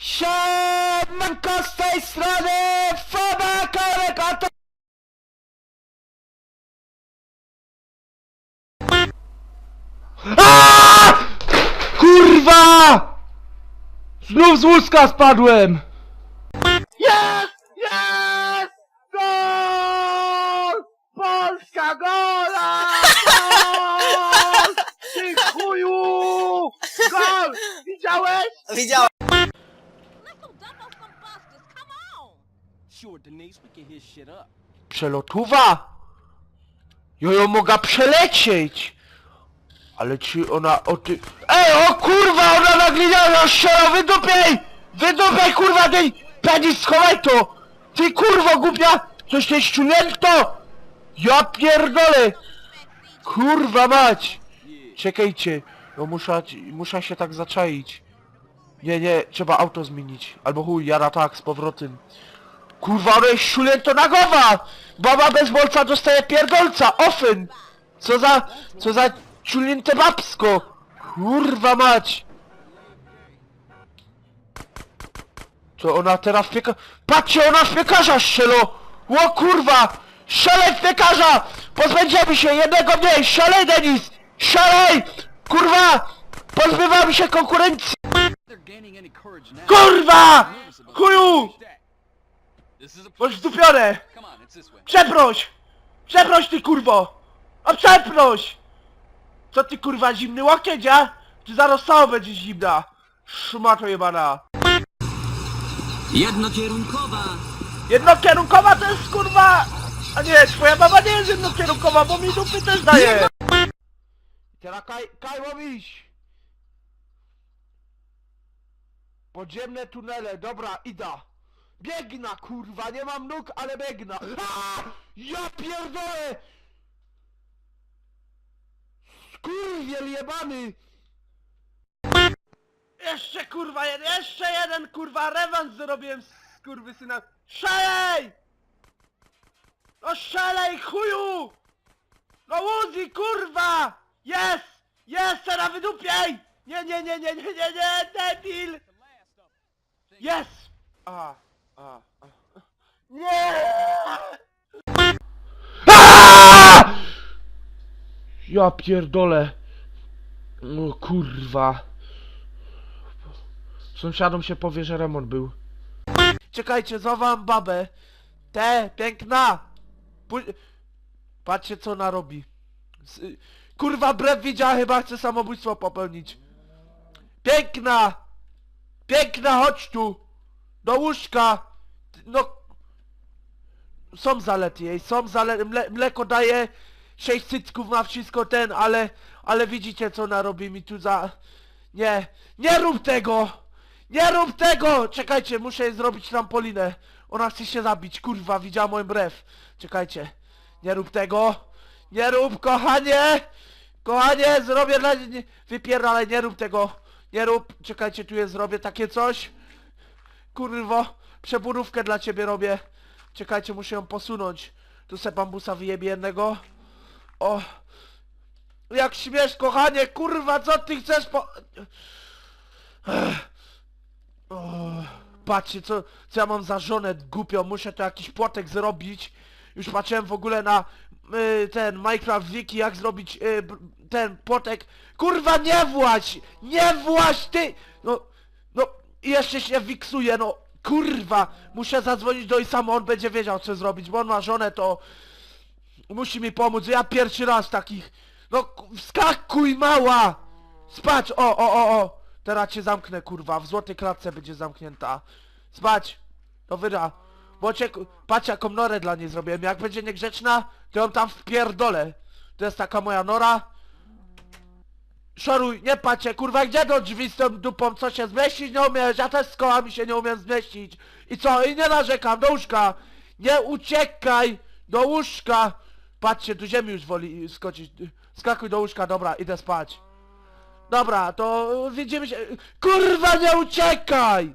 Siemanko z tej strony Foba Korek, a to... Kurwa! Znów z łóżka spadłem! Jest! Jest! Gol! Polska gola! Gol! Ty chuju! Gol! Widziałeś? Widziałem. Przelotuwa! Ja ją mogę przelecieć! Ale czy ona o ty... Ej, o kurwa, ona nagliniała strzela, wydupiej! Wydupiej, kurwa, tej penis, schowaj to! Ty kurwo głupia! Coś ty ściunięto! Ja pierdolę! Kurwa mać! Czekajcie, no muszę, muszę się tak zaczaić. Nie, nie, trzeba auto zmienić. Albo chuj, jara tak, z powrotem. Kurwa, ale ściunięto na głowa! Baba bez bolca dostaje pierdolca, ofyn! Co za, co za ciulnięte babsko! Kurwa mać! Co ona teraz w pieka... Patrzcie, ona w piekarza strzelo! Ło kurwa! Szalej w piekarza! Pozbędziemy się jednego mniej! Szalej, Denis! Szalej! Kurwa! Pozbywamy się konkurencji! Kurwa! Chuju! Bądź zdupione! Przeproś! Przeproś ty kurwo! A przeproś! Co ty kurwa zimny łokieć, a? Czy zaraz samo będzie zimna? Szmato jebana. Jednokierunkowa. Jednokierunkowa to jest kurwa... A nie, twoja baba nie jest jednokierunkowa, bo mi dupy też daje. Teraz kaj, kaj. Podziemne tunele, dobra, ida. Biegna kurwa, nie mam nóg, ale biegna. A! Ja pierdolę! Skurwiel jebany! Jeszcze kurwa jeden, jeszcze jeden kurwa rewans zrobiłem z kurwysyna. Szalej! No szalej chuju! No Uzi kurwa! Jest! Jest, teraz wydupiej! Nie, nie, nie, nie, nie, nie, nie, debil! Jest! A, Nie! Ja pierdolę. O kurwa. Sąsiadom się powie, że remont był. Czekajcie, zawam babę. Te, piękna! Patrzcie co ona robi. S- Kurwa brew widziała, chyba chce samobójstwo popełnić. Piękna! Piękna, chodź tu! Do łóżka! No... Są zalety jej, są zalety, mle, mleko daje, sześć cycków ma wszystko ten, ale... Ale widzicie co ona robi mi tu za... Nie, nie rób tego! Nie rób tego! Czekajcie, muszę zrobić trampolinę. Ona chce się zabić, kurwa, widziała mój brew. Czekajcie. Nie rób tego! Nie rób, kochanie! Kochanie, zrobię dla... nie- Wypierdalaj, nie rób tego! Nie rób, czekajcie, tu jest, zrobię takie coś. Kurwo, przebudówkę dla ciebie robię. Czekajcie, muszę ją posunąć. Tu se bambusa wyjebie jednego. O! Jak śmiesz, kochanie, kurwa, co ty chcesz po... Patrzcie, co, co ja mam za żonę głupią, muszę to jakiś płotek zrobić. Już patrzyłem w ogóle na y, ten Minecraft Wiki, jak zrobić y, ten płotek. Kurwa, nie właź! Nie właź, ty! No, no, jeszcze się wiksuje, no, kurwa! Muszę zadzwonić do Isama, on będzie wiedział, co zrobić, bo on ma żonę, to musi mi pomóc. Ja pierwszy raz takich... No, wskakuj, mała! Spać! O, o, o, o! Teraz cię zamknę, kurwa. W złotej klatce będzie zamknięta. Spać! To wyda. Bo cię... Patrz jaką norę dla niej zrobiłem. Jak będzie niegrzeczna, to ją tam wpierdolę. To jest taka moja nora. Szoruj, nie patrzcie, kurwa, gdzie do drzwi z tą dupą, co się zmieścić nie umiesz? Ja też z kołami się nie umiem zmieścić. I co? I nie narzekam, do łóżka! Nie uciekaj! Do łóżka! Patrzcie, tu ziemi już woli skoczyć. Skakuj do łóżka, dobra, idę spać. Dobra, to widzimy się... Kurwa, nie uciekaj!